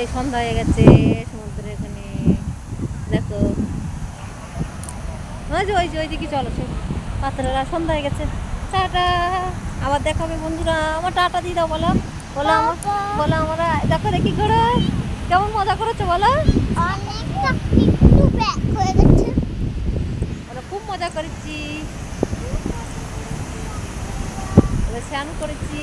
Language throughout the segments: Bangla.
এই সন্ধ্যা হয়ে গেছে সমুদ্রের এখানে। দেখো। ওই যে ওই যে ওই দিকে চলো সেই পাত্ররা সন্ধ্যা হয়ে গেছে। টাটা। আবার দেখাবে বন্ধুরা। আমার টাটা দিয়ে দাও বলো। বলো আমার বলো আমরা দেখো দেখি ঘোড়া। কেমন মজা করেছ বলো। হয়ে খুব মজা করেছি। স্নান করেছি।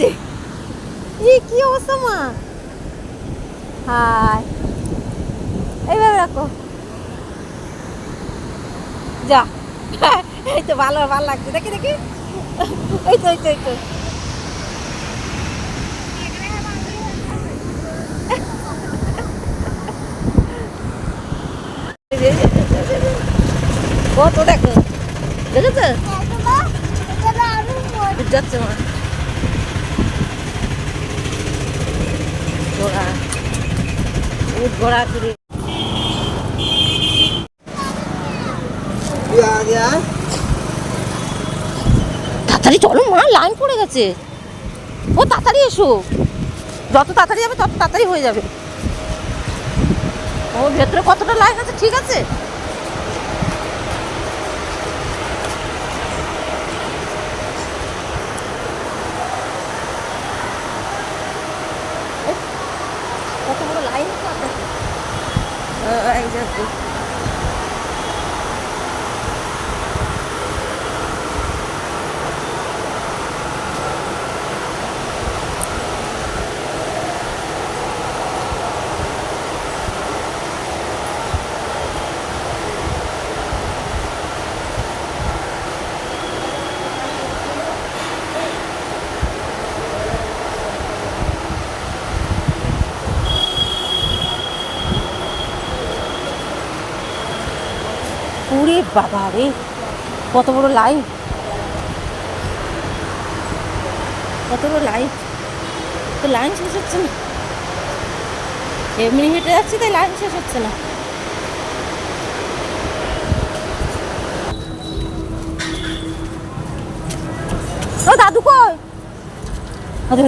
ফুল খুলে কি অবস্থা মা হাই এইভাবে রাখো যা এই তো ভালো ভালো লাগছে দেখি দেখি এই তো এই তো এই তো কত দেখো দেখেছ যাচ্ছে মা ঘোড়া উঠ ঘোড়া ফিরে তাড়াতাড়ি চলো মা লাইন পড়ে গেছে। ও তাড়াতাড়ি এসো। যত তাড়াতাড়ি যাবে তত তাড়াতাড়ি হয়ে যাবে। ও ভেতরে কতটা লাইন আছে ঠিক আছে? এই যে বাবা রে, কত বড় লাইন কত বড় লাইন তো লাইন শেষ হচ্ছে না। এমনি হেঁটে যাচ্ছি, তাই লাইন শেষ হচ্ছে না। ও, দাদু কই? আরে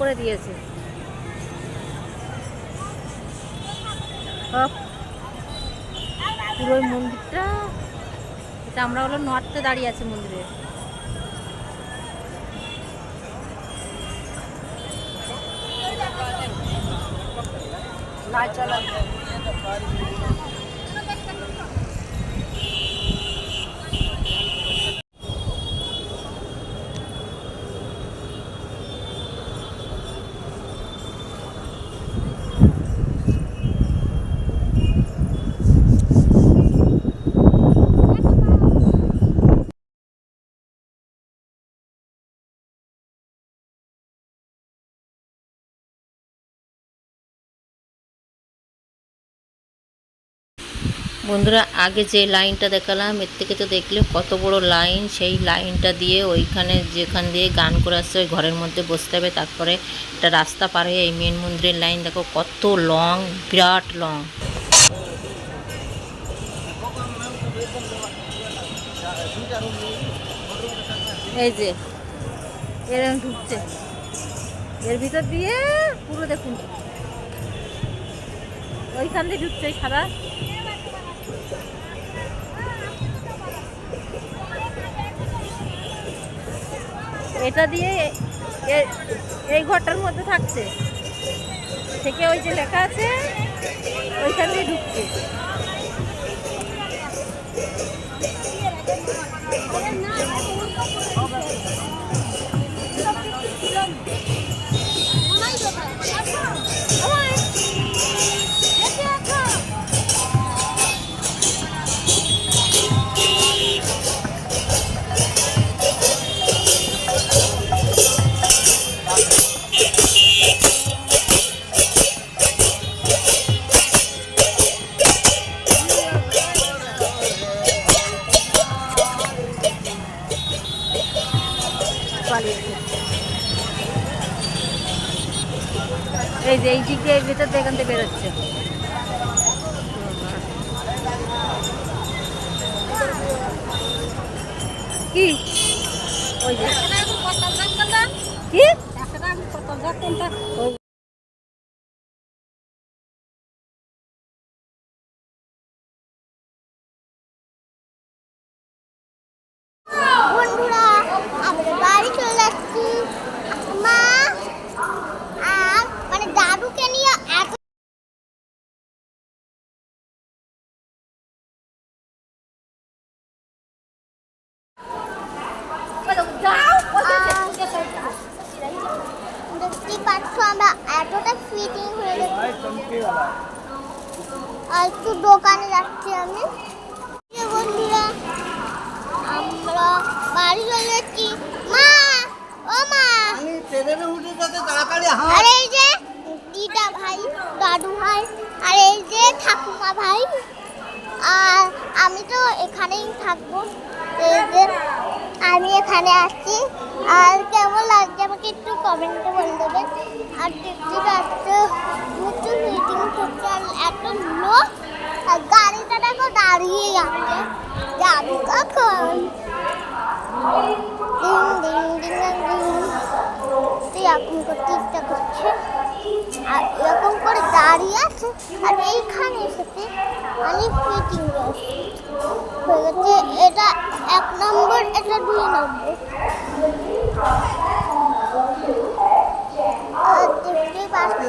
করে দিয়েছে। সব পুরো মন্দিরটা এটা আমরা হলো নর্থে দাঁড়িয়ে আছি মন্দিরে। বন্ধুরা, আগে যে লাইনটা দেখালাম, এর থেকে তো দেখলে কত বড় লাইন, সেই লাইনটা দিয়ে ওইখানে যেখান দিয়ে গান করে আসছে, ওই ঘরের মধ্যে বসতে হবে। তারপরে একটা রাস্তা পার হয়ে এই মেন মন্দিরের লাইন, দেখো কত লং, বিরাট লং। এই যে এরকম ঢুকছে। এর ভিতর দিয়ে পুরো দেখুন। ওইখান দিয়ে ঢুকছে সাদা এটা দিয়ে এই ঘরটার মধ্যে থাকছে। থেকে ওই যে লেখা আছে ওইখান দিয়ে ঢুকছে। কি? ওই যে। কি ও- বন্ধুরা আমরা বাড়ি চলে যাচ্ছি মা আর মানে দাদুকে নিয়ে এত দেখতেই পাচ্ছ আমরা এতটা ফিটিং হয়ে গেছি আর একটু দোকানে যাচ্ছি আমি। বন্ধুরা আমরা বাড়ি চলে যাচ্ছি মা ও মা। আমি ট্রেনে উঠে যাতে তাড়াতাড়ি আর এই যে দিদা ভাই দাদু ভাই আর এই যে ঠাকুমা ভাই। আর আমি তো এখানেই থাকব। এই যে আমি এখানে আসছি আর কেমন লাগছে আমাকে একটু কমেন্টে বলে দেবেন। আর দেখতে পাচ্ছ? প্রচুর মিটিং করছে আর লোক গাড়িটা দেখো দাঁড়িয়ে আছে। যাব কখন? ডিং ডিং করতে করছে? আর এরকম করে দাঁড়িয়ে আছে, আর এইখানে এসেছে আমি ফিটিং হয়ে এটা এক নম্বর, এটা দুই নম্বর। আর দেখতে পাচ্ছি?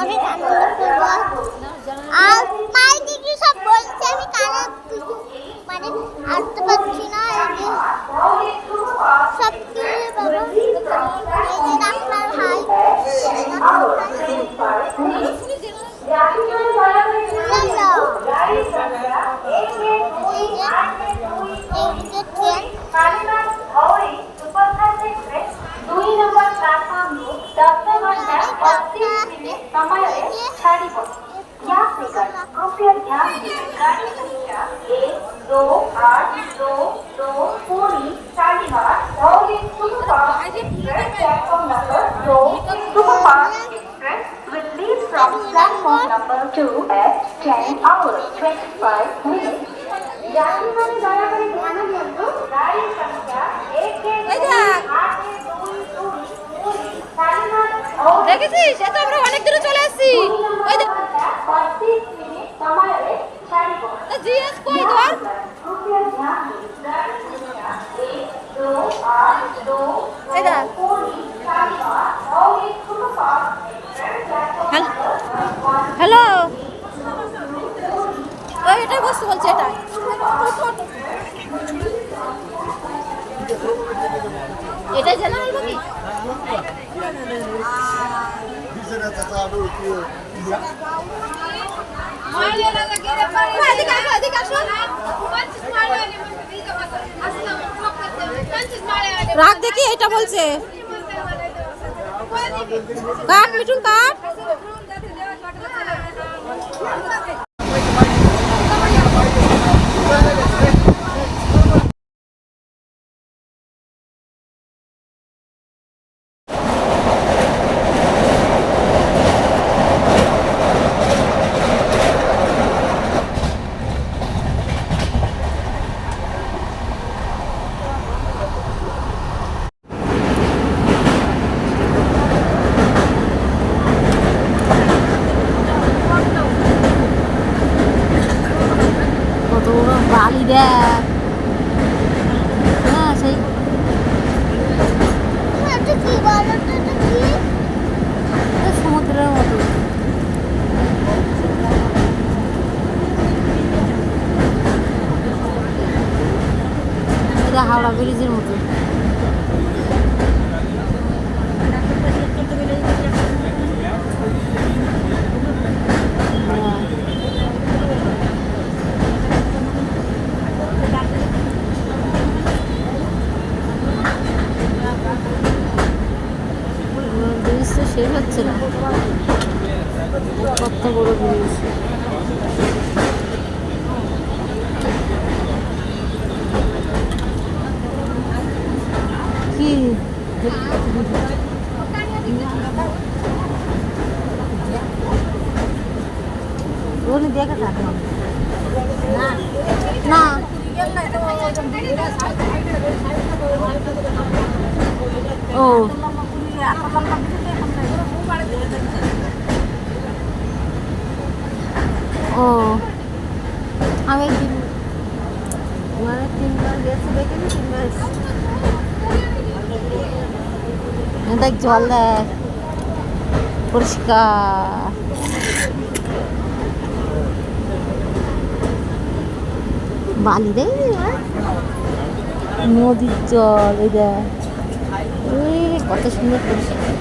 অনেক আনন্দ করব আর মাই দিদি সব বলছে, আমি কানে মানে আসতে পারছি না সব 25 minutes. যাত্রীগণ দয়া করে ধ্যান দিন তো গাড়ির সংখ্যা একে আট দুই দুই দুই টার্মিনাল ও দেখেছিস এত আমরা অনেক দূরে চলে এসেছি ওই দেখ पच्चीस मिनट समय छाड़िब জিএস কই ধর कृपया ध्यान दें गाड़ी संख्या एक दो आठ दो এই দেখ पूरी शालीमार এটাই বসতে বলছে, এটাই। এটাই জানা হইব কি এদিকে আসো এদিকে আসো। রাগ দেখি, এটা বলছে। কাট, মিঠুন, কাট কত বড় বালি দেখ হ্যাঁ সেই এটা কি বলো তো এটা কি সমুদ্রের মতো এটা হাওড়া ব্রিজের মতো। শেষ হচ্ছে না। কত বড় ব্রিজ কি ওখানে দেখা থাকে না না ও ও আমি একদিন মানে তিনবার গেছি দেখেছি তিনবার এসেছি। এই দেখ জল দেখ পরিষ্কার। বালি দেখ নদীর জল এই দেখ কত সুন্দর পরিষ্কার।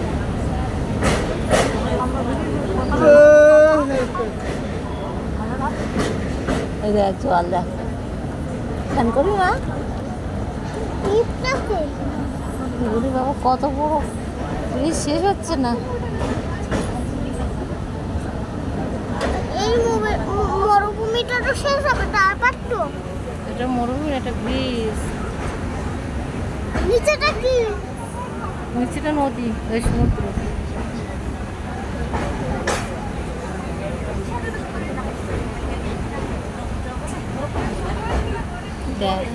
এই দেখ জল দেখ স্নান করবি না বাবা কত বড়। শেষ হচ্ছে না। এই মরুভূমিটা তো শেষ হবে তারপর তো। এটা মরুভূমি একটা ব্রিজ নিচেটা কি? নিচেটা নদী ওই সমুদ্র। দেখ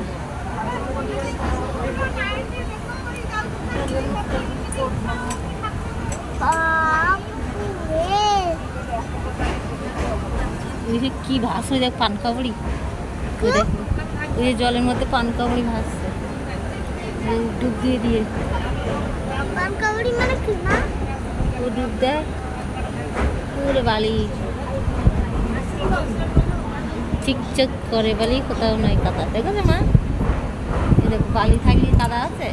বাপরে ওই যে কি ভাস ওই দেখ পানকাবড়ি ওই দেখ ওই জলের মধ্যে পান পানকাবড়ি ভাসছে। ডুব দিয়ে দিয়ে। পানকাউড়ি মানে কি না ও ডুব দেয়। পুরো বালি। চিকচক করে বালি কোথাও নয় কাদা। দেখো না মা? এই দেখো বালি থাকলে কাদা আছে?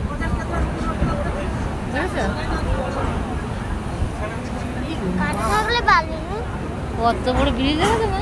কত বড় ব্রিজ আছে মা?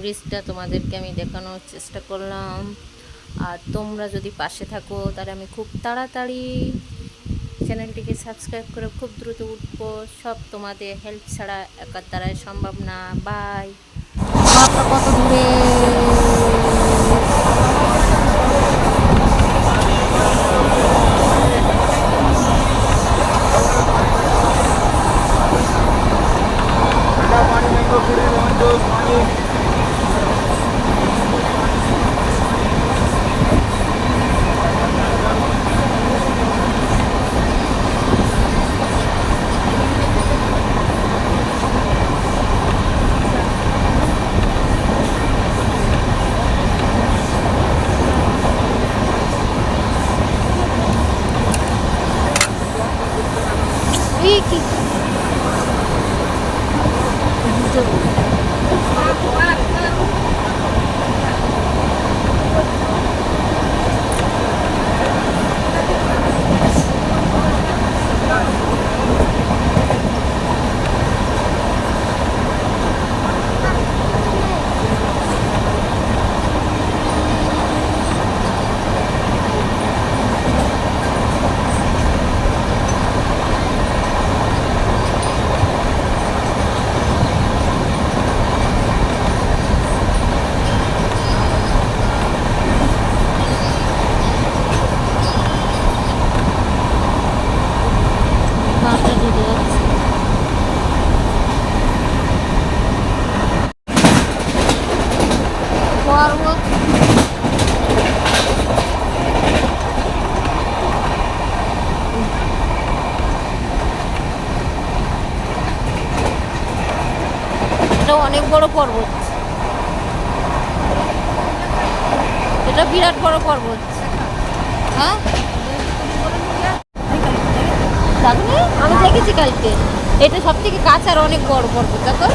ব্রিজটা তোমাদেরকে আমি দেখানোর চেষ্টা করলাম। আর তোমরা যদি পাশে থাকো, তাহলে আমি খুব তাড়াতাড়ি চ্যানেলটিকে সাবস্ক্রাইব করে খুব দ্রুত উঠবো। সব তোমাদের হেল্প ছাড়া একার দ্বারাই সম্ভব না। বাই কত দূরে? 这种 বড় পর্বত হ্যাঁ? আমি দেখেছি কালকে। এটা সব থেকে কাছে আর অনেক বড় পর্বত দেখো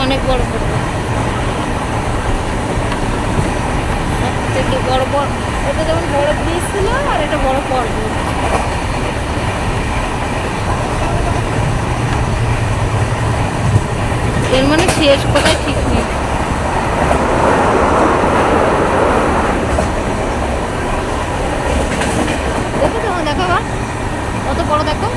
অনেক বড় পর্বত বড় বড় এটা যেমন বড় ব্রিজ ছিল আর এটা বড় পর্বত এর মানে শেষ কোথায় ঠিক নেই। দেখো তোমার দেখো বা কত বড় দেখো।